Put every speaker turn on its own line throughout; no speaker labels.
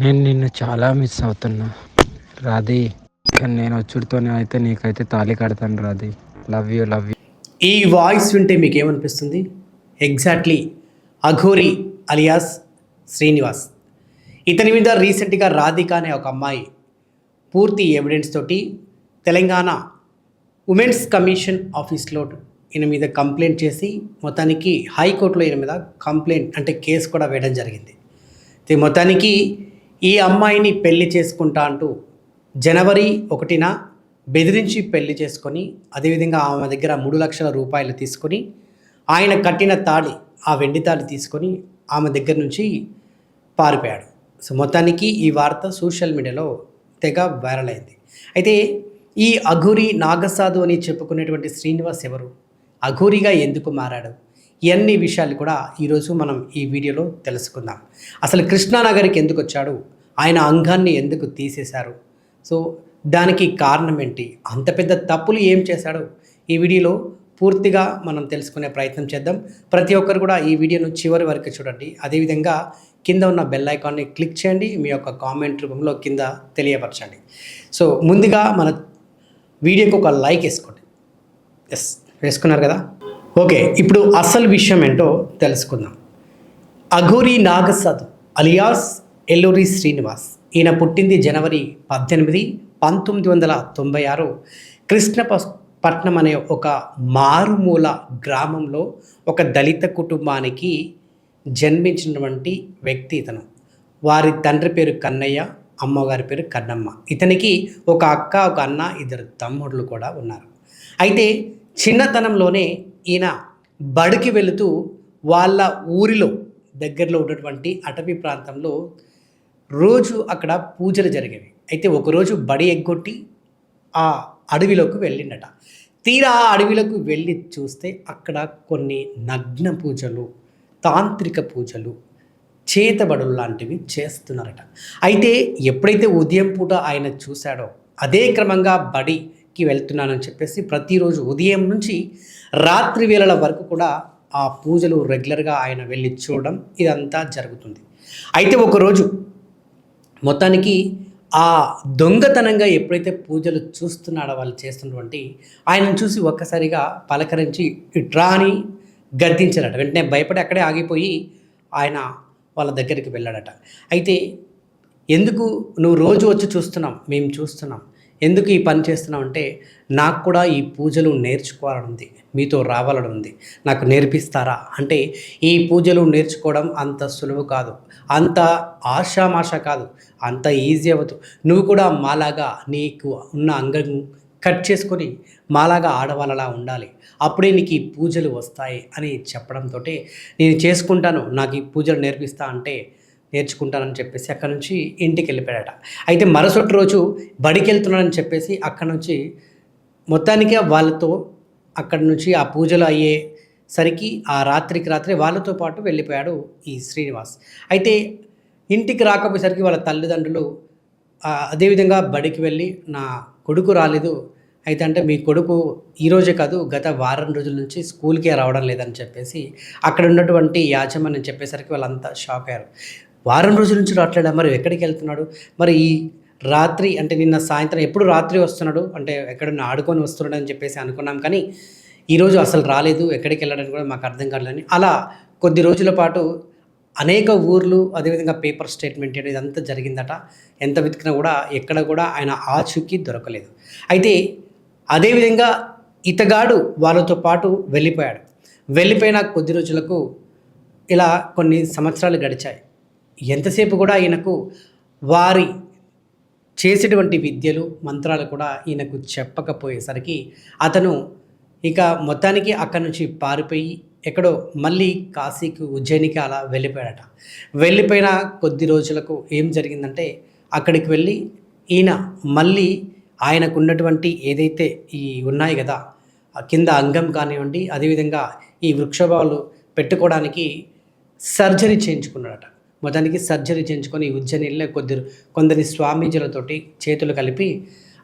నేను నిన్ను చాలా మిస్ అవుతున్నా. రాధే కానీ నేను వచ్చుడితోనే అయితే నీకైతే తాళి కడతాను Radhe. Love you love you
ఈ వాయిస్ వింటే మీకు ఏమనిపిస్తుంది ఎగ్జాక్ట్లీ అఘోరి అలియాస్ శ్రీనివాస్ ఇతని మీద రీసెంట్గా రాధిక అనే ఒక అమ్మాయి పూర్తి ఎవిడెన్స్ తోటి తెలంగాణ ఉమెన్స్ కమిషన్ ఆఫీస్లో ఈయన మీద కంప్లైంట్ చేసి మొత్తానికి హైకోర్టులో ఈయన మీద కంప్లైంట్ అంటే కేసు కూడా వేయడం జరిగింది. మొత్తానికి ఈ అమ్మాయిని పెళ్ళి చేసుకుంటా అంటూ జనవరి ఒకటిన బెదిరించి పెళ్ళి చేసుకొని అదేవిధంగా ఆమె దగ్గర మూడు లక్షల రూపాయలు తీసుకొని ఆయన కట్టిన తాళి ఆ వెండి తాళి తీసుకొని ఆమె దగ్గర నుంచి పారిపోయాడు. సో మొత్తానికి ఈ వార్త సోషల్ మీడియాలో తెగ వైరల్ అయింది. అయితే ఈ అఘోరి నాగసాధు అని చెప్పుకునేటువంటి శ్రీనివాస్ ఎవరు? అఘోరిగా ఎందుకు మారాడు? ఇవన్నీ విషయాలు కూడా ఈరోజు మనం ఈ వీడియోలో తెలుసుకుందాం. అసలు కృష్ణానగర్కి ఎందుకు వచ్చాడు? ఆయన అంగాన్ని ఎందుకు తీసేశారు? సో దానికి కారణం ఏంటి? అంత పెద్ద తప్పులు ఏం చేశాడు? ఈ వీడియోలో పూర్తిగా మనం తెలుసుకునే ప్రయత్నం చేద్దాం. ప్రతి ఒక్కరు కూడా ఈ వీడియోను చివరి వరకు చూడండి. అదేవిధంగా కింద ఉన్న బెల్ ఐకాన్ని క్లిక్ చేయండి. మీ యొక్క కామెంట్ రూపంలో కింద తెలియపరచండి. సో ముందుగా మన వీడియోకి ఒక లైక్ వేసుకోండి. ఎస్ వేసుకున్నారు కదా? ఓకే ఇప్పుడు అసలు విషయం ఏంటో తెలుసుకుందాం. అఘోరి నాగసాద్ అలియాస్ ఎల్లూరి శ్రీనివాస్ ఈయన పుట్టింది జనవరి పద్దెనిమిది పంతొమ్మిది వందల తొంభై ఆరు కృష్ణ పట్నం అనే ఒక మారుమూల గ్రామంలో ఒక దళిత కుటుంబానికి జన్మించినటువంటి వ్యక్తి ఇతను. వారి తండ్రి పేరు కన్నయ్య అమ్మగారి పేరు కన్నమ్మ. ఇతనికి ఒక అక్క ఒక అన్న ఇద్దరు తమ్ముళ్ళు కూడా ఉన్నారు. అయితే చిన్నతనంలోనే ఈయన బడికి వెళుతూ వాళ్ళ ఊరిలో దగ్గరలో ఉన్నటువంటి అటవీ ప్రాంతంలో రోజు అక్కడ పూజలు జరిగేవి. అయితే ఒకరోజు బడి ఎగ్గొట్టి ఆ అడవిలోకి వెళ్ళిండట తీరా ఆ అడవిలోకి వెళ్ళి చూస్తే అక్కడ కొన్ని నగ్న పూజలు తాంత్రిక పూజలు చేతబడులు లాంటివి చేస్తున్నారట. అయితే ఎప్పుడైతే ఉదయం పూట ఆయన చూశాడో అదే క్రమంగా బడి ట్రిప్కి వెళ్తున్నానని చెప్పేసి ప్రతిరోజు ఉదయం నుంచి రాత్రి వేళల వరకు కూడా ఆ పూజలు రెగ్యులర్గా ఆయన వెళ్ళి చూడడం ఇదంతా జరుగుతుంది. అయితే ఒకరోజు మొత్తానికి ఆ దొంగతనంగా ఎప్పుడైతే పూజలు చూస్తున్నాడో వాళ్ళు చేస్తున్నటువంటి ఆయనను చూసి ఒక్కసారిగా పలకరించి ఇట్రా అని గద్దించాడట వెంటనే భయపడి అక్కడే ఆగిపోయి ఆయన వాళ్ళ దగ్గరికి వెళ్ళాడట. అయితే ఎందుకు నువ్వు రోజు వచ్చి చూస్తున్నాం మేము చూస్తున్నాం. ఎందుకు ఈ పని చేస్తున్నావు అంటే నాకు కూడా ఈ పూజలు నేర్చుకోవాలని ఉంది మీతో రావాలని ఉంది నాకు నేర్పిస్తారా? అంటే ఈ పూజలు నేర్చుకోవడం అంత సులువు కాదు. అంత ఆషామాష కాదు. అంత ఈజీ అవ్వదు. నువ్వు కూడా మాలాగా నీకు ఉన్న అంగం కట్ చేసుకొని మాలాగా ఆడవాళ్ళలా ఉండాలి. అప్పుడే నీకు ఈ పూజలు వస్తాయి అని చెప్పడంతో నేను చేసుకుంటాను. నాకు ఈ పూజలు నేర్పిస్తా అంటే నేర్చుకుంటానని చెప్పేసి అక్కడ నుంచి ఇంటికి వెళ్ళిపోయాడట. అయితే మరుసటి రోజు బడికి వెళ్తున్నానని చెప్పేసి అక్కడ నుంచి మొత్తానికి వాళ్ళతో అక్కడి నుంచి ఆ పూజలు అయ్యేసరికి ఆ రాత్రికి రాత్రి వాళ్ళతో పాటు వెళ్ళిపోయాడు ఈ శ్రీనివాస్. అయితే ఇంటికి రాకపోయేసరికి వాళ్ళ తల్లిదండ్రులు అదేవిధంగా బడికి వెళ్ళి నా కొడుకు రాలేదు. అయితే అంటే మీ కొడుకు ఈరోజే కాదు గత వారం రోజుల నుంచి స్కూల్కే రావడం లేదని చెప్పేసి అక్కడ ఉన్నటువంటి యాజమాన్యం చెప్పేసరికి వాళ్ళంతా షాక్ అయ్యారు. వారం రోజుల నుంచి రావట్లేడా మరి ఎక్కడికి వెళ్తున్నాడు? మరి ఈ రాత్రి అంటే నిన్న సాయంత్రం ఎప్పుడు రాత్రి వస్తున్నాడు? అంటే ఎక్కడన్నా ఆడుకొని వస్తున్నాడు అని చెప్పేసి అనుకున్నాం కానీ ఈరోజు అసలు రాలేదు. ఎక్కడికి వెళ్ళడానికి కూడా మాకు అర్థం కాలేదని అలా కొద్ది రోజుల పాటు అనేక ఊర్లు అదేవిధంగా పేపర్ స్టేట్మెంట్ ఇదంతా జరిగిందట. ఎంత వెతికినా కూడా ఎక్కడ కూడా ఆయన ఆచూకీ దొరకలేదు. అయితే అదేవిధంగా ఇతగాడు వాళ్ళతో పాటు వెళ్ళిపోయాడు. వెళ్ళిపోయిన కొద్ది రోజులకు ఇలా కొన్ని సంవత్సరాలు గడిచాయి. ఎంతసేపు కూడా ఈయనకు వారి చేసేటువంటి విద్యలు మంత్రాలు కూడా ఈయనకు చెప్పకపోయేసరికి అతను ఇక మొత్తానికి అక్కడి నుంచి పారిపోయి ఎక్కడో మళ్ళీ కాశీకి ఉజ్జయినికి అలా వెళ్ళిపోయాడట. వెళ్ళిపోయిన కొద్ది రోజులకు ఏం జరిగిందంటే అక్కడికి వెళ్ళి ఈయన మళ్ళీ ఆయనకు ఉన్నటువంటి ఏదైతే ఈ ఉన్నాయి కదా కింద అంగం కానివ్వండి అదేవిధంగా ఈ వృక్షభావాలు పెట్టుకోవడానికి సర్జరీ చేయించుకున్నాడట. మొత్తానికి సర్జరీ చేయించుకొని ఉజ్జయినిలో కొద్దిరు కొందరి స్వామీజీలతోటి చేతులు కలిపి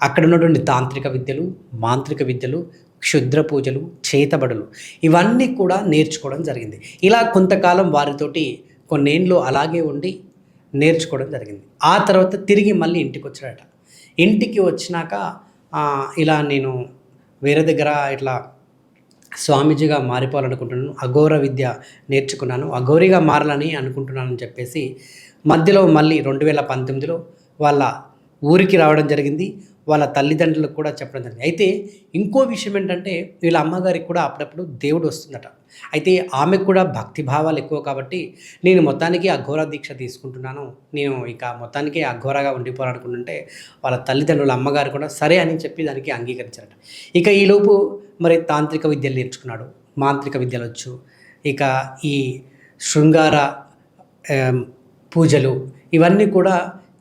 అక్కడ ఉన్నటువంటి తాంత్రిక విద్యలు మాంత్రిక విద్యలు క్షుద్ర పూజలు చేతబడులు ఇవన్నీ కూడా నేర్చుకోవడం జరిగింది. ఇలా కొంతకాలం వారితోటి కొన్నేళ్ళు అలాగే ఉండి నేర్చుకోవడం జరిగింది. ఆ తర్వాత తిరిగి మళ్ళీ ఇంటికి వచ్చాడట ఇంటికి వచ్చినాక ఇలా నేను వేరే దగ్గర ఇట్లా స్వామీజీగా మారిపోవాలనుకుంటున్నాను అఘోర విద్య నేర్చుకున్నాను అఘోరిగా మారాలని అనుకుంటున్నానని చెప్పేసి మధ్యలో మళ్ళీ రెండు వేల పంతొమ్మిదిలో వాళ్ళ ఊరికి రావడం జరిగింది వాళ్ళ తల్లిదండ్రులకు కూడా చెప్పడం జరిగింది. అయితే ఇంకో విషయం ఏంటంటే వీళ్ళ అమ్మగారికి కూడా అప్పుడప్పుడు దేవుడు వస్తుందట. అయితే ఆమెకు కూడా భక్తి భావాలు ఎక్కువ కాబట్టి నేను మొత్తానికి అఘోర దీక్ష తీసుకుంటున్నాను నేను ఇక మొత్తానికి అఘోరగా ఉండిపోవాలనుకుంటుంటే వాళ్ళ తల్లిదండ్రుల అమ్మగారు కూడా సరే అని చెప్పి దానికి అంగీకరించారట. ఇక ఈలోపు మరి తాంత్రిక విద్యలు నేర్చుకున్నాడు మాంత్రిక విద్యలు వచ్చు. ఇక ఈ శృంగార పూజలు ఇవన్నీ కూడా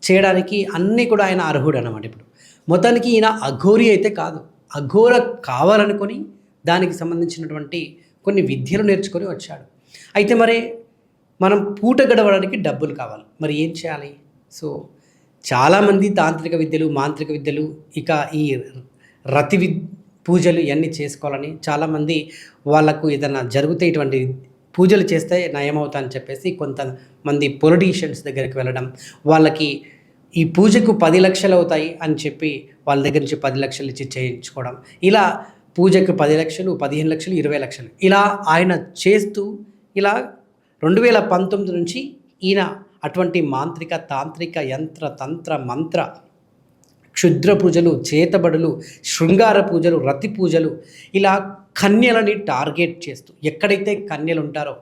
చేయడానికి అన్నీ కూడా ఆయన అర్హుడు అనమాట ఇప్పుడు. మొత్తానికి ఈయన అఘోరి అయితే కాదు. అఘోర కావాలనుకొని దానికి సంబంధించినటువంటి కొన్ని విద్యలు నేర్చుకొని వచ్చాడు. అయితే మరి మనం పూట గడవడానికి డబ్బులు కావాలి. మరి ఏం చేయాలి? సో చాలామంది తాంత్రిక విద్యలు మాంత్రిక విద్యలు ఇక ఈ రతి విద్య పూజలు ఇవన్నీ చేసుకోవాలని చాలామంది వాళ్ళకు ఏదైనా జరిగితే ఇటువంటి పూజలు చేస్తే నయమవుతా అని చెప్పేసి కొంతమంది పొలిటీషియన్స్ దగ్గరికి వెళ్ళడం వాళ్ళకి ఈ పూజకు పది లక్షలు అవుతాయి అని చెప్పి వాళ్ళ దగ్గర నుంచి పది లక్షలు ఇచ్చి చేయించుకోవడం ఇలా పూజకు పది లక్షలు పదిహేను లక్షలు ఇరవై లక్షలు ఇలా ఆయన చేస్తూ ఇలా రెండు వేల పంతొమ్మిది నుంచి ఈయన అటువంటి మాంత్రిక తాంత్రిక యంత్ర తంత్ర మంత్ర క్షుద్ర పూజలు చేతబడులు శృంగార పూజలు రతి పూజలు ఇలా కన్యలని టార్గెట్ చేస్తూ ఎక్కడైతే కన్యలు ఉంటారో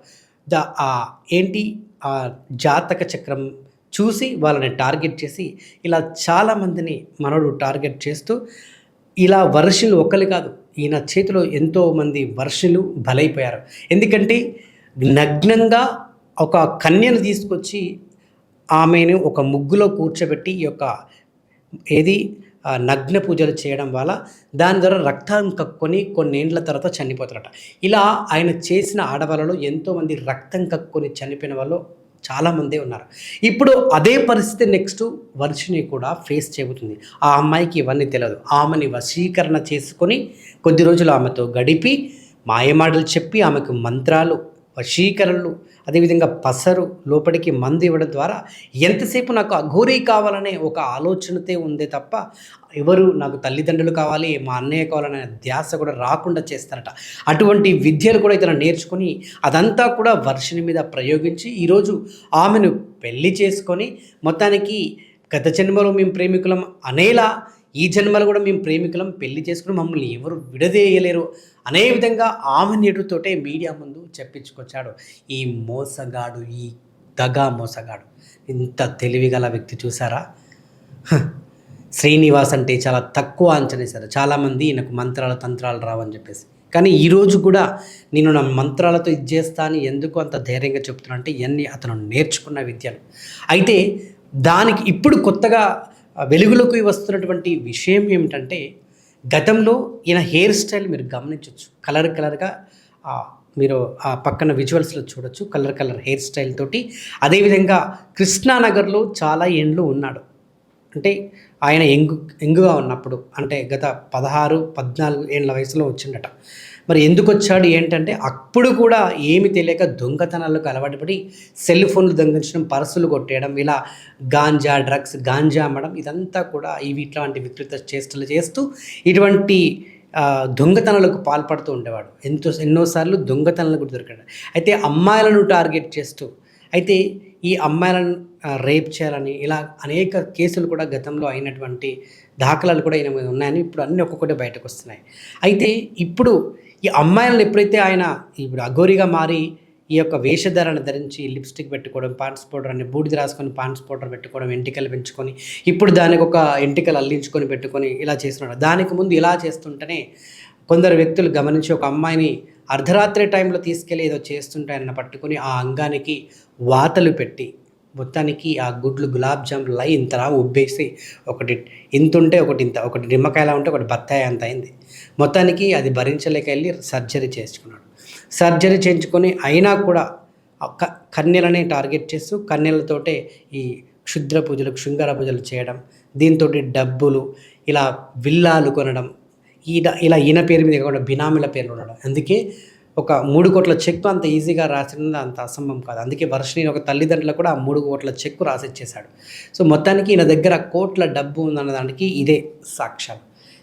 ద ఆ ఏంటి? ఆ జాతక చక్రం చూసి వాళ్ళని టార్గెట్ చేసి ఇలా చాలామందిని మనడు టార్గెట్ చేస్తూ ఇలా వర్షులు ఒక్కరు కాదు ఈయన చేతిలో ఎంతోమంది వర్షులు బలైపోయారు. ఎందుకంటే నగ్నంగా ఒక కన్యను తీసుకొచ్చి ఆమెను ఒక ముగ్గులో కూర్చోబెట్టి ఈ యొక్క ఏది? నగ్న పూజలు చేయడం వల్ల దాని ద్వారా రక్తం కక్కుని కొన్నేండ్ల తర్వాత చనిపోతారట. ఇలా ఆయన చేసిన ఆడవాళ్ళలో ఎంతోమంది రక్తం కక్కుని చనిపోయిన వాళ్ళు చాలామంది ఉన్నారు. ఇప్పుడు అదే పరిస్థితి నెక్స్ట్ వర్షిని కూడా ఫేస్ చేయబోతుంది. ఆ అమ్మాయికి ఇవన్నీ తెలియదు ఆమెని వశీకరణ చేసుకొని కొద్ది రోజులు ఆమెతో గడిపి మాయమాటలు చెప్పి ఆమెకు మంత్రాలు వశీకరణలు అదేవిధంగా పసరు లోపలికి మందు ఇవ్వడం ద్వారా ఎంతసేపు నాకు అఘోరీ కావాలనే ఒక ఆలోచనతే ఉందే తప్ప ఎవరు నాకు తల్లిదండ్రులు కావాలి మా అన్నయ్య కావాలనే ధ్యాస కూడా రాకుండా చేస్తారట. అటువంటి విద్యలు కూడా ఇతను నేర్చుకొని అదంతా కూడా వర్షిని మీద ప్రయోగించి ఈరోజు ఆమెను పెళ్ళి చేసుకొని మొత్తానికి గత జన్మలో మేము ప్రేమికులం అనేలా ఈ జన్మలో కూడా మేము ప్రేమికులం పెళ్ళి చేసుకుని మమ్మల్ని ఎవరు విడదీయలేరు. అనే విధంగా ఆమె నీటితోటే మీడియా ముందు చెప్పించుకొచ్చాడు. ఈ మోసగాడు ఈ దగా మోసగాడు. ఇంత తెలివిగల వ్యక్తి చూసారా? శ్రీనివాస్ అంటే చాలా తక్కువ అంచనేశారు చాలామంది ఈయనకు మంత్రాలు తంత్రాలు రావని చెప్పేసి. కానీ ఈరోజు కూడా నేను నా మంత్రాలతో ఇది చేస్తాను ఎందుకు అంత ధైర్యంగా చెప్తున్నా అంటే ఇవన్నీ అతను నేర్చుకున్న విద్యలు. అయితే దానికి ఇప్పుడు కొత్తగా వెలుగులోకి వస్తున్నటువంటి విషయం ఏమిటంటే గతంలో ఈయన హెయిర్ స్టైల్ మీరు గమనించవచ్చు కలర్ కలర్గా మీరు ఆ పక్కన విజువల్స్లో చూడొచ్చు కలర్ కలర్ హెయిర్ స్టైల్ తోటి. అదేవిధంగా కృష్ణానగర్లో చాలా ఏండ్లు ఉన్నాడు. అంటే ఆయన ఎంగు ఎంగుగా ఉన్నప్పుడు అంటే గత పదహారు పద్నాలుగు ఏండ్ల వయసులో వచ్చిండట. మరి ఎందుకు వచ్చాడు ఏంటంటే అప్పుడు కూడా ఏమి తెలియక దొంగతనాలకు అలవాటు పడి సెల్ ఫోన్లు దొంగించడం పర్సులు కొట్టేయడం ఇలా గాంజా డ్రగ్స్ గాంజా అమ్మడం ఇదంతా కూడా ఇవి ఇట్లాంటి వికృత చేష్టలు చేస్తూ ఇటువంటి దొంగతనాలకు పాల్పడుతూ ఉండేవాడు. ఎంతో ఎన్నోసార్లు దొంగతనాలకు కూడా దొరికాడు. అయితే అమ్మాయిలను టార్గెట్ చేస్తూ అయితే ఈ అమ్మాయిలను రేప్ చేయాలని ఇలా అనేక కేసులు కూడా గతంలో అయినటువంటి దాఖలాలు కూడా ఈయన ఉన్నాయని ఇప్పుడు అన్నీ ఒక్కొక్కటి బయటకు వస్తున్నాయి. అయితే ఇప్పుడు ఈ అమ్మాయిలను ఎప్పుడైతే ఆయన ఇప్పుడు అఘోరిగా మారి ఈ యొక్క వేషధారణ ధరించి లిప్స్టిక్ పెట్టుకోవడం పాన్స్ పౌడర్ అని బూడిద రాసుకొని పాన్స్ పౌడర్ పెట్టుకోవడం ఎంటికలు పెంచుకొని ఇప్పుడు దానికి ఒక ఎంటికలు అల్లించుకొని పెట్టుకొని ఇలా చేస్తున్నాడు దానికి ముందు ఇలా చేస్తుంటేనే కొందరు వ్యక్తులు గమనించి ఒక అమ్మాయిని అర్ధరాత్రి టైంలో తీసుకెళ్ళి ఏదో చేస్తుంటే ఆయన పట్టుకొని ఆ అంగానికి వాతలు పెట్టి మొత్తానికి ఆ గుడ్లు గులాబ్ జాములు అయి ఇంతలా ఉబ్బేసి ఒకటి ఇంత ఉంటే ఒకటి ఇంత ఒకటి నిమ్మకాయలా ఉంటే ఒకటి బత్తాయి అంత అయింది. మొత్తానికి అది భరించలేక వెళ్ళి సర్జరీ చేసుకున్నాడు సర్జరీ చేయించుకొని అయినా కూడా క- కన్యలనే టార్గెట్ చేస్తూ కన్యలతోటే ఈ క్షుద్ర పూజలు శృంగార పూజలు చేయడం దీంతో డబ్బులు ఇలా విల్లాలు కొనడం ఇలా ఇలా ఈయన పేరు మీద కాకుండా బినామీల పేర్లు ఉండడం. అందుకే ఒక మూడు కోట్ల చెక్కు అంత ఈజీగా రాసినది అంత అసంభవం కాదు. అందుకే వర్షిని ఒక తల్లిదండ్రులకు కూడా ఆ మూడు కోట్ల చెక్కు రాసిచ్చేశాడు. సో మొత్తానికి ఈయన దగ్గర కోట్ల డబ్బు ఉందన్న దానికి ఇదే సాక్ష్యం.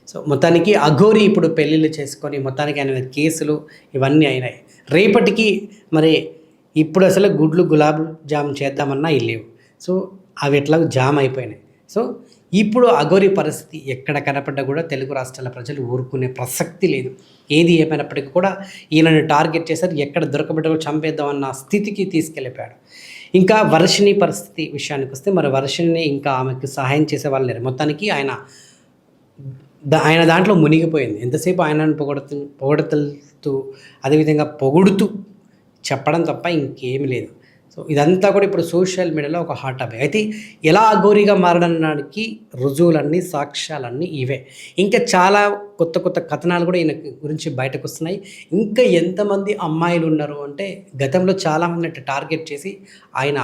సో మొత్తానికి అఘోరి ఇప్పుడు పెళ్ళిళ్ళు చేసుకొని మొత్తానికి ఆయన కేసులు ఇవన్నీ అయినాయి. రేపటికి మరి ఇప్పుడు అసలు గుడ్లు గులాబ్ జామ్ చేద్దామన్నా ఇల్లేవు. లేవు సో అవి ఎట్లా జామ్ అయిపోయినాయి. సో ఇప్పుడు అఘోరి పరిస్థితి ఎక్కడ కనపడ్డా కూడా తెలుగు రాష్ట్రాల ప్రజలు ఊరుకునే ప్రసక్తి లేదు. ఏది ఏమైనప్పటికీ కూడా ఈయనను టార్గెట్ చేశారు. ఎక్కడ దొరకబెట్టో చంపేద్దామన్న స్థితికి తీసుకెళ్ళిపోయాడు. ఇంకా వర్షిణి పరిస్థితి విషయానికి వస్తే మరి వర్షిణిని ఇంకా ఆమెకు సహాయం చేసే వాళ్ళు లేరు. మొత్తానికి ఆయన ఆయన దాంట్లో మునిగిపోయింది. ఎంతసేపు ఆయనను పొగడుతూ పొగడతలుతూ అదేవిధంగా పొగుడుతూ చెప్పడం తప్ప ఇంకేమీ లేదు. సో ఇదంతా కూడా ఇప్పుడు సోషల్ మీడియాలో ఒక హాట్ టాపిక్. అయితే ఎలా అఘోరిగా మారడానికి రుజువులన్నీ సాక్ష్యాలన్నీ ఇవే. ఇంకా చాలా కొత్త కొత్త కథనాలు కూడా ఈయన గురించి బయటకు వస్తున్నాయి. ఇంకా ఎంతమంది అమ్మాయిలు ఉన్నారు అంటే గతంలో చాలామంది టార్గెట్ చేసి ఆయన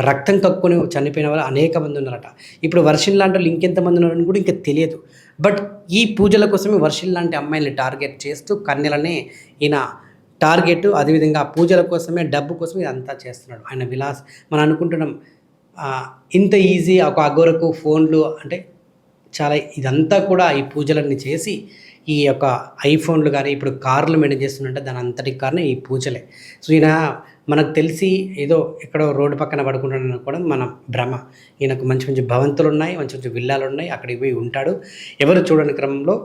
రక్తం కక్కుని చనిపోయిన వాళ్ళు అనేక మంది ఉన్నారట. ఇప్పుడు వర్షం లాంటి వాళ్ళు ఇంకెంతమంది ఉన్నారని కూడా ఇంకా తెలియదు. బట్ ఈ పూజల కోసమే వర్షం లాంటి అమ్మాయిల్ని టార్గెట్ చేస్తూ కన్యలనే ఈయన టార్గెట్ అదేవిధంగా పూజల కోసమే డబ్బు కోసమే ఇదంతా చేస్తున్నాడు. ఆయన విలాస్ మనం అనుకుంటున్నాం ఇంత ఈజీ ఒక అగోరకు ఫోన్లు అంటే చాలా ఇదంతా కూడా ఈ పూజలన్నీ చేసి ఈ యొక్క ఐఫోన్లు కానీ ఇప్పుడు కార్లు మెయింటైన్ చేస్తుంటే దాని అంతటికి కారణం ఈ పూజలే. సో ఈయన మనకు తెలిసి ఏదో ఎక్కడో రోడ్డు పక్కన పడుకుంటాడు అనుకోవడం మన భ్రమ. ఈయనకు మంచి మంచి భవంతులు ఉన్నాయి మంచి మంచి విల్లాలు ఉన్నాయి అక్కడికి పోయి ఉంటాడు. ఎవరు చూడని క్రమంలో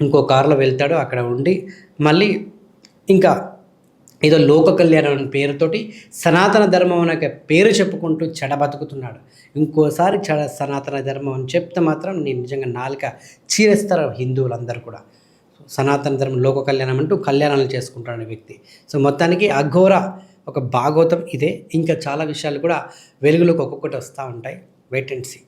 ఇంకో కారులో వెళ్తాడు అక్కడ ఉండి మళ్ళీ ఇంకా ఏదో లోక కళ్యాణం అనే పేరుతోటి సనాతన ధర్మం అనే పేరు చెప్పుకుంటూ చెడబతుకుతున్నాడు ఇంకోసారి చెడ సనాతన ధర్మం అని చెప్తే మాత్రం నేను నిజంగా నాలుక చీరేస్తారు హిందువులందరూ కూడా. సనాతన ధర్మం లోక కళ్యాణం అంటూ కళ్యాణాలు చేసుకుంటాడు వ్యక్తి. సో మొత్తానికి అఘోర ఒక భాగవతం ఇదే. ఇంకా చాలా విషయాలు కూడా వెలుగులోకి ఒక్కొక్కటి వస్తూ ఉంటాయి. Wait and see